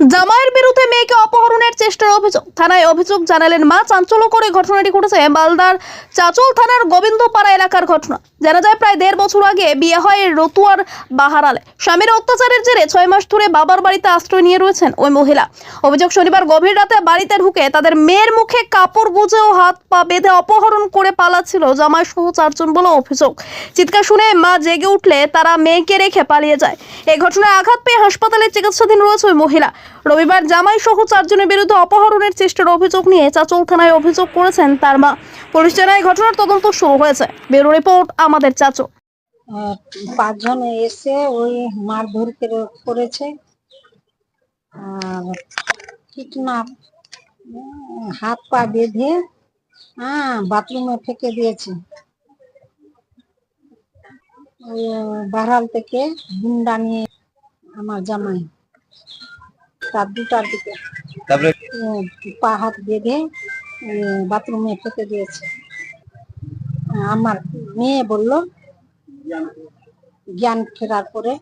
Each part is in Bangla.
জামাইয়ের বিরুদ্ধে মেয়েকে অপহরণের চেষ্টার অভিযোগ থানায় অভিযোগ জানালেন মা। চাঞ্চল্যকর করে ঘটনাটি ঘটেছে মালদার চাচল থানার গোবিন্দপাড়া এলাকার ঘটনা। জানা যায় প্রায় দেড় বছর আগে বিয়ে হয় রতুয়ার বাহারালে। স্বামীর অত্যাচারের জেরে ছয় মাস ধরে বাবার বাড়িতে আশ্রয় নিয়ে রয়েছেন ওই মহিলা। অভিযোগ শনিবার গভীর রাতে বাড়িতে ঢুকে তাদের মেয়ের মুখে কাপড় গুজে ও হাত পা বেঁধে অপহরণ করে পালাচ্ছিল জামাই সহ চারজন বলে অভিযোগ। চিৎকার শুনে মা জেগে উঠলে তারা মেয়েকে রেখে পালিয়ে যায়। এই ঘটনায় আঘাত পেয়ে হাসপাতালে চিকিৎসাধীন রয়েছে ওই মহিলা। রবিবার জামাই সহ চারজনের বিরুদ্ধে অপহরণের চেষ্টার অভিযোগ নিয়ে চাচল থানায় অভিযোগ করেছেন তার মা। পুলিশ জানায় ঘটনার তদন্ত শুরু হয়েছে। ব্যুরো রিপোর্ট, আমাদের চাচো পাঁচজন এসে ওই মারধর করেছে। আর কিডন্যাপ হাত পা বেঁধে হ্যাঁ বাথরুমে ফেঁকে দিয়েছে। বাহাল থেকে গুন্ডা নিয়ে আমার জামাই। রাত দুটার দিকে তারপরে? পা হাত বেঁধে বাথরুমে ফেঁকে দিয়েছে। আমার মেয়ে বলল জ্ঞান ফেরার পরে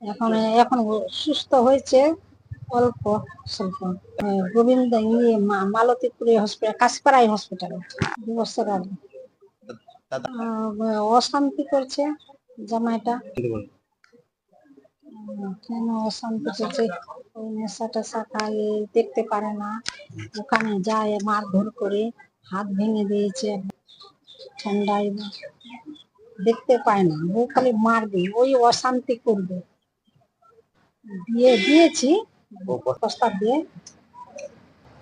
এখন এখন সুস্থ হয়েছে অল্প স্বল্প। গোবিন্দ ইয়ে মা- মালতীপুরে হসপিটাল কাশপাড়াই হসপিটালে দু বছর আগে। অশান্তি করছে। জামাইটা? কেন অশান্তি করছে? ওই নেশা টেশা খায় দেখতে পারে না। ওখানে যায় মারধর করে হাত ভেঙে দিয়েছে। ঠান্ডায় দেখতে পায় না। ও খালি মারবে ওই অশান্তি করবে। দিয়ে দিয়েছি প্রস্তাব দিয়ে।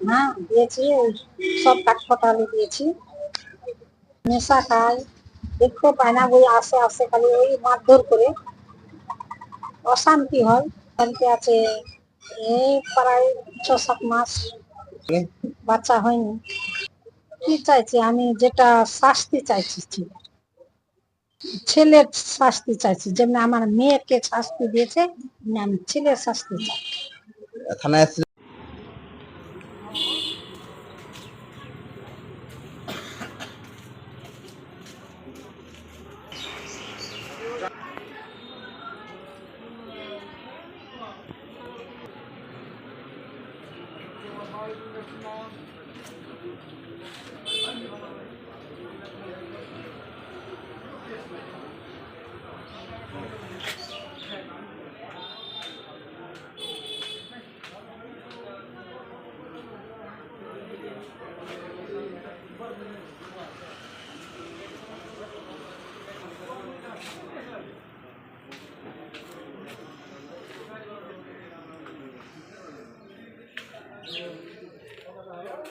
হ্যাঁ দিয়েছি ওই সব কাঠ ফটালে দিয়েছি। নেশা খায় দেখতে পায় না ওই আসে আসে খালি ওই মারধর করে। অশান্তি হয় শান্তি আছে। এই প্রায় ছ সাত মাস বাচ্চা হয়নি। কি চাইছি? আমি যেটা শাস্তি চাইছি ছেলের শাস্তি চাইছি। যেমন আমার মেয়েকে শাস্তি দিয়েছে আমি ছেলের শাস্তি চাই। থানায় Yeah.